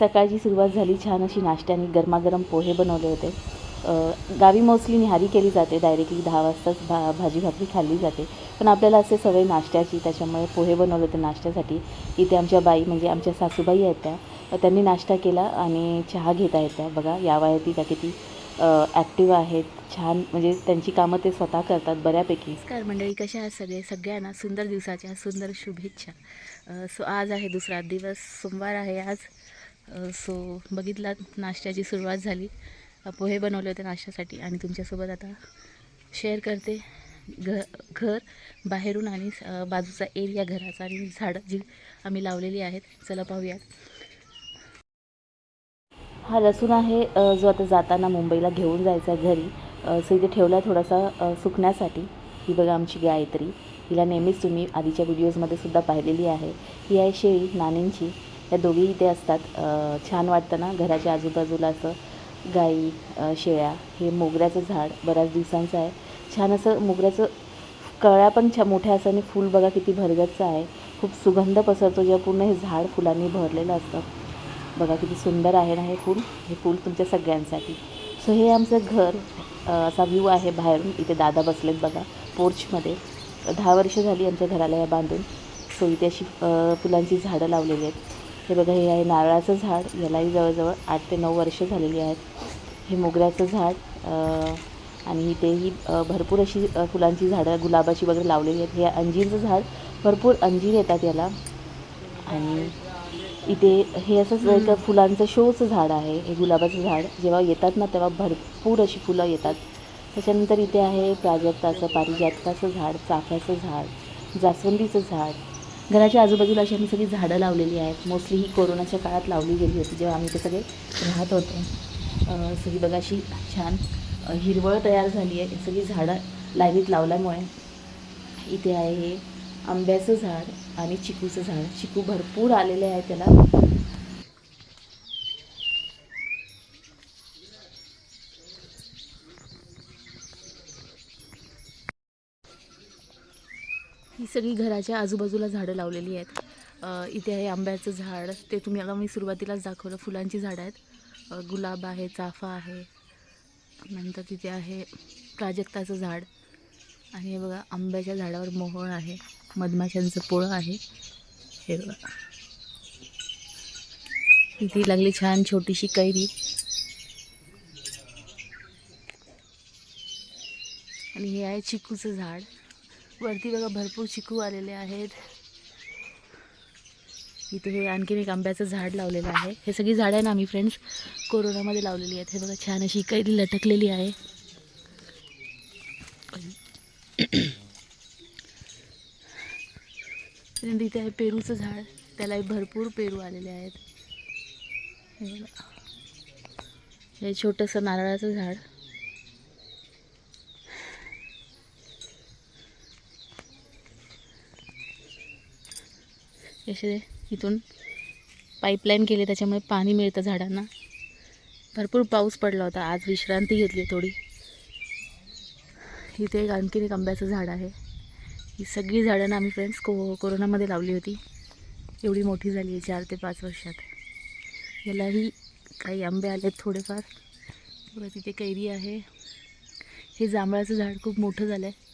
सकाळची सुरुवात झाली छान अशी नाश्त्याने गरमागरम पोहे बनवले होते. गावी मोस्टली निहारी केली जाते डायरेक्टली दहा वाजताच भा भाजी भाकरी खाल्ली जाते. पण आपल्याला असे सवय नाश्त्याची त्याच्यामुळे पोहे बनवले होते नाश्त्यासाठी. इथे आमच्या बाई म्हणजे आमच्या सासूबाई आहेत त्या. त्यांनी नाश्ता केला आणि चहा घेत आहेत त्या बघा या वयाती त्या किती ॲक्टिव्ह आहेत. छान म्हणजे त्यांची कामं ते स्वतः करतात बऱ्यापैकी. नमस्कार मंडळी कशा आहात सगळे? सगळ्यांना सुंदर दिवसाच्या सुंदर शुभेच्छा. सो आज आहे दुसरा दिवस. सोमवार आहे आज. सो बघितला नाश्त्याची सुरुवात झाली. पोहे बनवले होते नाश्त्यासाठी आणि तुमच्यासोबत आता शेअर करते. घ घर बाहेरून आणि बाजूचा एरिया घराचा आणि झाडं जी आम्ही लावलेली आहेत. चला पाहूयात. हा लसूण आहे जो आता जाताना मुंबईला घेऊन जायचा आहे घरी सो इथे ठेवला आहे थोडासा सुकण्यासाठी. ही बघा आमची गायत्री. हिला नेहमीच तुम्ही आधीच्या व्हिडिओजमध्ये सुद्धा पाहिलेली आहे. ही आहे शेळी नानींची या दोघी इथे असतात. छान वाटतं ना घराच्या आजूबाजूला असं गाई शेळ्या हे मोगऱ्याचं झाड बऱ्याच दिवसांचं आहे. छान असं मोगऱ्याचं कळ्या पण छा मोठ्या असं आणि फूल बघा किती भरगतचं आहे. खूप सुगंध पसरतो जेव्हा पूर्ण हे झाड फुलांनी भरलेलं असतं. बघा किती सुंदर आहे ना हे फूल. हे फूल तुमच्या सगळ्यांसाठी. सो हे आमचं घर असा व्ह्यू आहे बाहेरून. इथे दादा बसलेत बघा पोर्चमध्ये दहा वर्ष झाली आमच्या घराला या बांधून. सो इथे अशी फुलांची झाडं लावलेली आहेत. हे बघा हे आहे नारळाचं झाड. यालाही जवळजवळ आठ ते नऊ वर्ष झालेली आहेत. हे मोगऱ्याचं झाड आणि इथेही अ, भरपूर अशी फुलांची झाडं गुलाबाची वगैरे लावलेली आहेत. हे अंजीरचं झाड भरपूर अंजीर येतात याला. आणि इथे हे असंच एक फुलांचं शोचं झाड आहे. हे गुलाबाचं झाड जेव्हा येतात ना तेव्हा भरपूर अशी फुलं येतात. त्याच्यानंतर इथे आहे प्राजक्ताचं पारिजातकाचं झाड चाफ्याचं झाड जास्वंदीचं झाड घराच्या आजूबाजूला अशी आम्ही सगळी झाडं लावलेली आहेत. मोस्टली ही कोरोनाच्या काळात लावली गेली होती जेव्हा आम्ही ते सगळे राहत होतो. सगळी बघा अशी छान हिरवळ तयार झाली आहे. सगळी झाडं लाईनीत लावल्यामुळे इथे आहे हे आंब्याचं झाड आणि चिकूचं झाड. चिकू भरपूर आलेले आहे त्याला. ही सगळी घराच्या आजूबाजूला झाडं लावलेली आहेत. इथे आहे आंब्याचं झाड. ते तुम्ही आता मी सुरुवातीलाच दाखवलं. फुलांची झाडं आहेत. गुलाब आहे चाफा आहे. नंतर तिथे आहे प्राजक्ताचं झाड. आणि हे बघा आंब्याच्या झाडावर मोहळ आहे. मधमाशांचं पोळं आहे. हे बघा. इथे लागली छान छोटीशी कैरी. आणि हे आहे चिकूचं झाड. वरती बघा भरपूर चिकू आलेले आहेत. इथे हे आणखीन एक आंब्याचं झाड लावलेलं आहे. हे सगळी झाडं आहे ना आम्ही फ्रेंड्स कोरोनामध्ये लावलेली आहेत. हे बघा छान अशी कैरी लटकलेली आहे. इथे आहे पेरूचं झाड. त्यालाही भरपूर पेरू आलेले आहेत. बघा. हे छोटंसं नारळाचं झाड. असे इथून पाईपलाईन केली त्याच्यामुळे पाणी मिळतं झाडांना. भरपूर पाऊस पडला होता आज विश्रांती घेतली थोडी. इथे एक आणखीन एक आंब्याचं झाड आहे. ही सगळी झाडं ना आम्ही फ्रेंड्स को कोरोनामध्ये लावली होती. एवढी मोठी झाली आहे चार ते पाच वर्षात. यालाही काही आंबे आलेत थोडेफार. परत तिथे कैरी आहे. हे जांभळाचं झाड खूप मोठं झालं आहे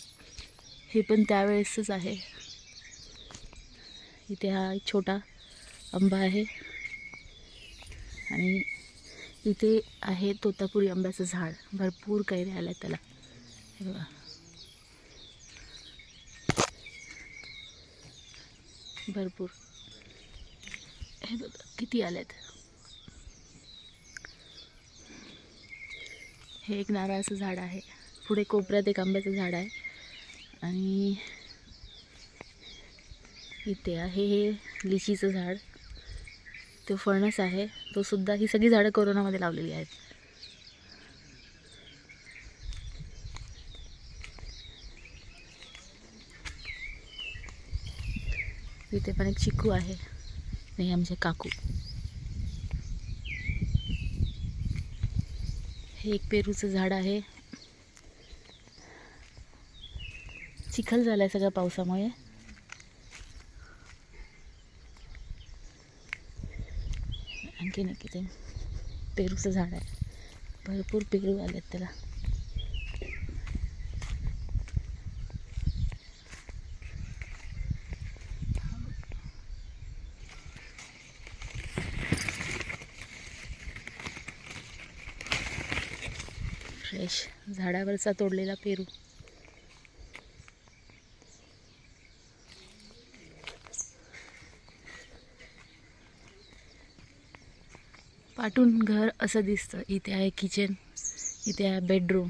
हे पण त्यावेळेसच आहे. इथे हा एक छोटा आंबा आहे. आणि इथे आहे तोतापुरी आंब्याचं झाड. भरपूर काही राहिलं आहे त्याला. हे बघा. भरपूर. हे बघा किती आल्यात हे एक नारळाचं झाड आहे. पुढे कोपऱ्यात एक आंब्याचं झाड आहे. आणि इथे आहे हे लिचीचं झाड. तो फणस आहे. तो सुद्धा ही सगळी झाडं कोरोनामध्ये लावलेली आहेत. इथे पण एक चिकू आहे. नाही आमचे काकू. हे एक पेरूचं झाड आहे. चिखल झालाय सगळ्या पावसामुळे. आणि आणखीन एक इथे पेरूचं झाड आहे. भरपूर पेरू आले आहेत त्याला. फ्रेश झाडावरचा तोडलेला पेरू. पाठून घर असं दिसतं. इथे आहे किचन इथे आहे बेडरूम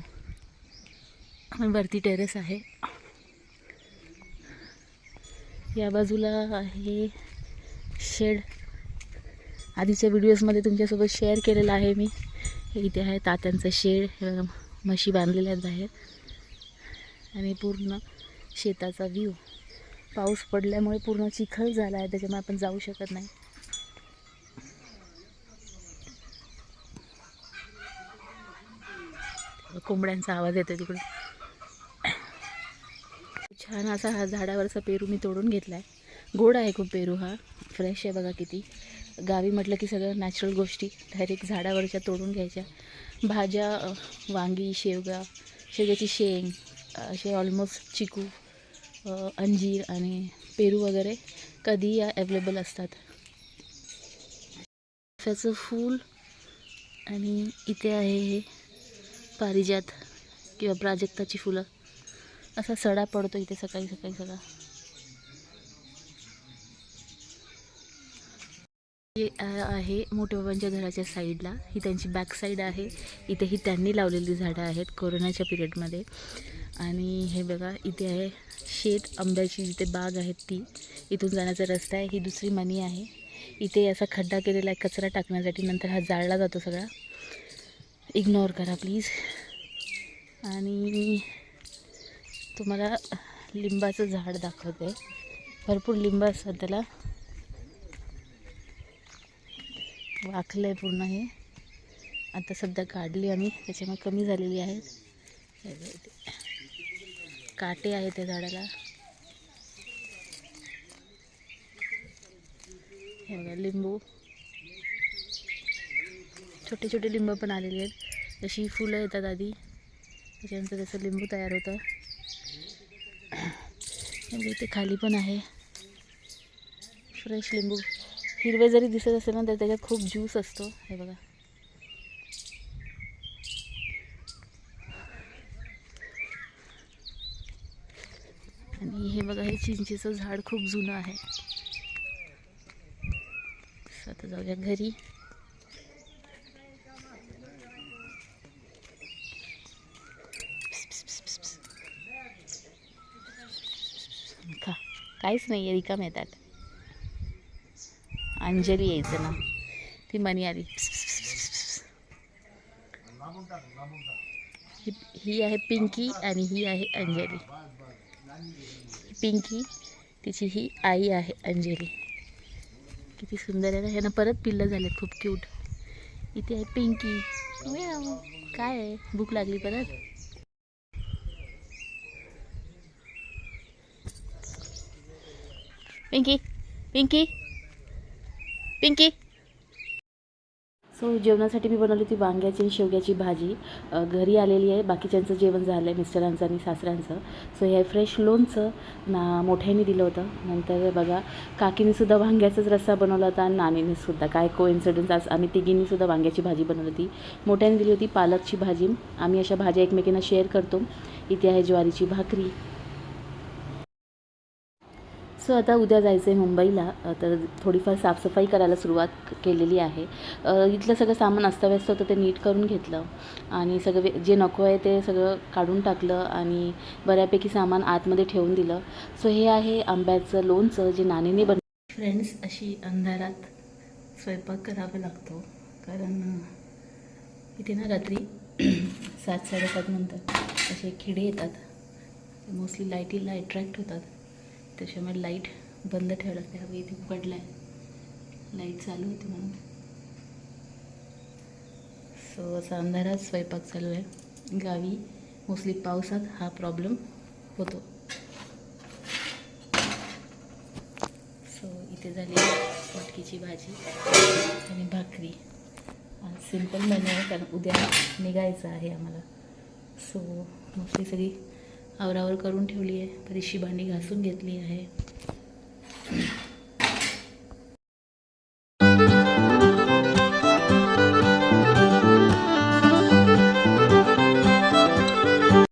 आणि वरती टेरेस आहे. या बाजूला आहे शेड आधीच्या व्हिडिओजमध्ये तुमच्यासोबत शेअर केलेलं आहे मी. हे इथे आहे तात्यांचं शेड म्हशी बांधलेल्या आहेत बाहेर. आणि पूर्ण शेताचा व्ह्यू पाऊस पडल्यामुळे पूर्ण चिखल झाला आहे त्याच्यामुळे आपण जाऊ शकत नाही. कोंबड्यांचा आवाज येतो तिकडे छान असा हा झाडावरचा पेरू मी तोडून घेतला आहे गोड आहे खूप पेरू हा. फ्रेश आहे बघा किती. गावी म्हटलं की सगळं नॅचरल गोष्टी. डायरेक्ट झाडावरच्या तोडून घ्यायच्या. भाज्या वांगी शेवगा शेवग्याची शेंग असे ऑलमोस्ट चिकू अंजीर आणि पेरू वगैरे कधी या अवेलेबल असतात. चाफ्याचं फूल आणि इथे आहे हे. पारिजात किंवा प्राजक्ताची फुलं. असा सडा पडतो इथे सकाळी सकाळी सगळा. हे आहे मोठ्या बाबांच्या घराच्या साईडला. ही त्यांची बॅक साईड आहे. इथे ही त्यांनी लावलेली झाडं आहेत कोरोनाच्या पिरियडमध्ये. आणि हे बघा इथे आहे शेत. आंब्याची जिथे बाग आहे ती. इथून जाण्याचा रस्ता आहे. ही दुसरी मनी आहे. इथे असा खड्डा केलेला आहे कचरा टाकण्यासाठी. नंतर हा जाळला जातो सगळा. इग्नोर करा प्लीज. आणि तुम्हाला लिंबाचं झाड दाखवते. भरपूर लिंब असतात त्याला. वाकलं आहे पूर्ण हे. आता सध्या काढली आम्ही त्याच्यामुळे कमी झालेली आहेत काटे आहे त्या झाडाला. हे बघा लिंबू. छोटे छोटे लिंब पण आलेले आहेत. जशी फुलं येतात आधी त्याच्यानंतर त्याचं लिंबू तयार होतं. म्हणजे इथे खाली पण आहे. फ्रेश लिंबू. हिरवे जरी दिसत असेल ना तर त्याच्यात खूप ज्यूस असतो. हे बघा. आणि हे बघा हे चिंचेचं झाड खूप जुनं आहे. आता जाऊया घरी. काहीच नाही आहे रिकाम येतात अंजली यायचं ना. ती मनी आली. ही- ही आहे पिंकी आणि ही आहे अंजली. पिंकी तिची ही आई आहे अंजली. किती सुंदर आहे ना ह्यांना परत पिल्लं झाले खूप क्यूट इथे आहे पिंकी. काय आहे? भूक लागली परत? पिंकी पिंकी पिंकी. सो जेवणासाठी मी बनवली होती वांग्याची आणि शेवग्याची भाजी. घरी आलेली आहे. बाकीच्यांचं जेवण झालं आहे मिस्टरांचं आणि सासऱ्यांचं. सो हे फ्रेश लोणचं ना मोठ्याने दिलं होतं. नंतर बघा काकीनीसुद्धा वांग्याचाच रस्सा बनवला होता आणि नानीनेसुद्धा. काय को इन्सिडन्स आज आम्ही तिघींनीसुद्धा वांग्याची भाजी बनवली होती. मोठ्याने दिली होती पालकची भाजी. आम्ही अशा भाज्या एकमेकींना शेअर करतो. इथे आहे ज्वारीची भाकरी. सो आता उद्या जायचं आहे मुंबईला तर थोडीफार साफसफाई करायला सुरुवात केलेली आहे. इथलं सगळं सामान अस्ताव्यस्त होतं ते नीट करून घेतलं. आणि सगळं वे- जे नको आहे ते सगळं काढून टाकलं आणि बऱ्यापैकी सामान आतमध्ये ठेवून दिलं. सो हे आहे आंब्याचं लोणचं जे नाणीने बन फ्रेंड्स अशी अंधारात स्वयंपाक करावा लागतो. कारण इथे ना रात्री सात साडेसात नंतर असे किडे येतात. मोस्टली लाईटीला अट्रॅक्ट होतात. त्याच्यामुळे लाइट बंद ठेवायला लागते हवे इथे उघडला आहे लाइट चालू होती म्हणून. सो असा अंधारात स्वयंपाक चालू आहे. गावी मोस्टली पावसात हा प्रॉब्लेम होतो. सो इथे झाली मटकीची भाजी आणि भाकरी. सिंपल मेन्यू आहे कारण उद्या निघायचं आहे आम्हाला. सो मोस्टली सगळी आवरावर करून ठेवली आहे. बरीचशी भांडी घासून घेतली आहे.